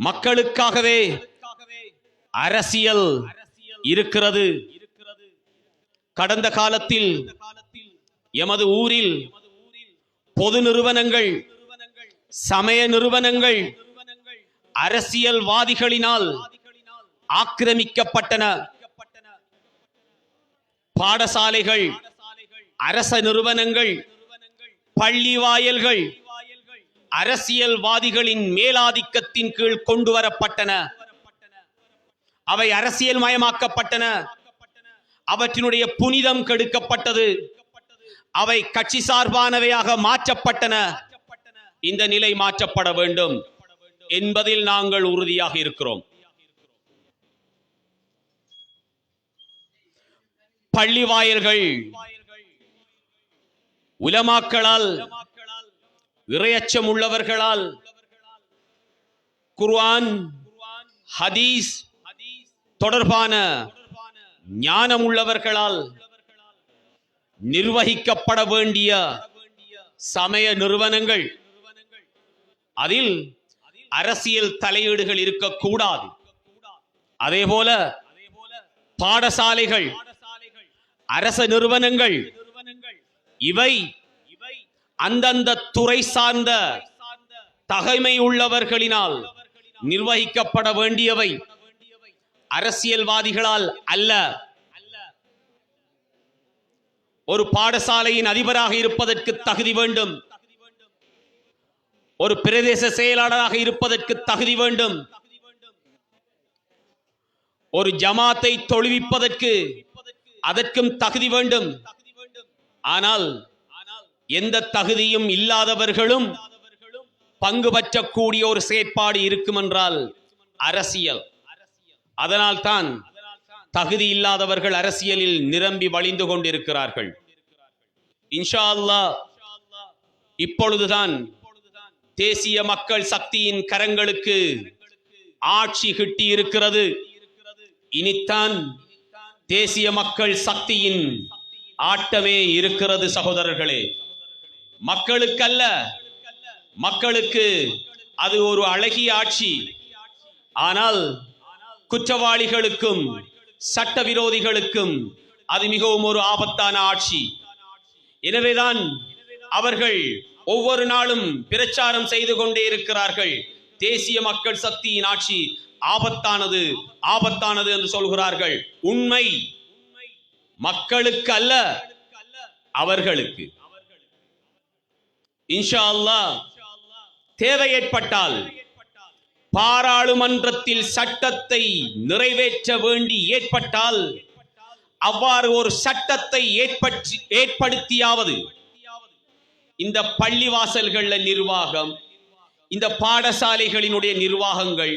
மக்களுக்காகவே அரசியல் இருக்கிறது. கடந்த காலத்தில் எமது ஊரில் பொது நிறுவனங்கள் சமய நிறுவனங்கள் அரசியல்வாதிகளினால் ஆக்கிரமிக்கப்பட்டன. பாடசாலைகள் அரச நிறுவனங்கள் பள்ளி வாயல்கள் அரசியல்வாதிகளின் மேலாதிக்கத்தின் கீழ் கொண்டு வரப்பட்டன அவை அரசியல் மயமாக்கப்பட்டன அவற்றினுடைய புனிதம் கெடுக்கப்பட்டது. அவை கட்சி சார்பானவையாக மாற்றப்பட்டன. இந்த நிலை மாற்றப்பட வேண்டும் என்பதில் நாங்கள் உறுதியாக இருக்கிறோம். பள்ளி வாயில்கள் உலமாக்களால் இறையச்சம் உள்ளவர்களால் குர்ஆன் ஹதீஸ் தொடர்பான ஞானம் உள்ளவர்களால் நிர்வகிக்கப்பட வேண்டிய சமய நிறுவனங்கள். அதில் அரசியல் தலையீடுகள் இருக்கக்கூடாது. அதே போல பாடசாலைகள் அரச நிறுவனங்கள் இவை அந்தந்த துறை சார்ந்த தகைமை உள்ளவர்களினால் நிர்வகிக்கப்பட வேண்டியவை. அரசியல்வாதிகளால் அல்ல. ஒரு பாடசாலையின் அதிபராக இருப்பதற்கு தகுதி வேண்டும். ஒரு பிரதேச செயலாளராக இருப்பதற்கு தகுதி வேண்டும். ஒரு ஜமாத்தை தொழுவிப்பதற்கு அதற்கும் தகுதி வேண்டும். ஆனால் எந்த தகுதியும் இல்லாதவர்களும் பங்கு பற்றக்கூடிய ஒரு செயற்பாடு இருக்கும் என்றால் அரசியல். அதனால் தான் தகுதி இல்லாதவர்கள் அரசியலில் நிரம்பி வழிந்து கொண்டிருக்கிறார்கள். இன்ஷா அல்லாஹ் இப்பொழுதுதான் தேசிய மக்கள் சக்தியின் கரங்களுக்கு ஆட்சி கிட்டி இருக்கிறது இனித்தான் தேசிய மக்கள் சக்தியின் ஆட்டமே இருக்கிறது சகோதரர்களே. மக்களுக்கல்ல. மக்களுக்கு அது ஒரு அழகிய ஆட்சி. ஆனால் குற்றவாளிகளுக்கும் சட்டவிரோதிகளுக்கும் அது மிகவும் ஒரு ஆபத்தான ஆட்சி. எனவேதான் அவர்கள் ஒவ்வொரு நாளும் பிரச்சாரம் செய்து கொண்டே இருக்கிறார்கள். தேசிய மக்கள் சக்தியின் ஆட்சி ஆபத்தானது ஆபத்தானது என்று சொல்கிறார்கள். உண்மை மக்களுக்கு அல்ல அவர்களுக்கு. இன்ஷா அல்லாஹ் தேவை ஏற்பட்டால் பாராளுமன்றத்தில் சட்டத்தை நிறைவேற்ற வேண்டி ஏற்பட்டால் அவ்வாறு ஒரு சட்டத்தை ஏற்பற்றி ஏற்படுத்தியாவது இந்த பள்ளிவாசல்கள்ல நிர்வாகம் இந்த பாடசாலைகளினுடைய நிர்வாகங்கள்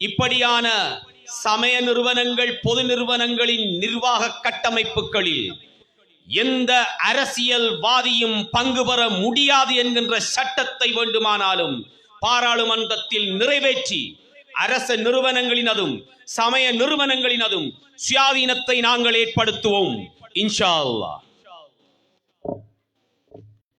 இப்படியான சமய நிறுவனங்கள் பொது நிறுவனங்களின் நிர்வாக கட்டமைப்புகளில் எந்த அரசியல்வாதியும் பங்கு பெற முடியாது என்கின்ற சட்டத்தை வேண்டுமானாலும் பாராளுமன்றத்தில் நிறைவேற்றி அரச நிறுவனங்களினதும் சமய நிறுவனங்களினதும் சுயாதீனத்தை நாங்கள் ஏற்படுத்துவோம். இன்ஷா அல்லாஹ்.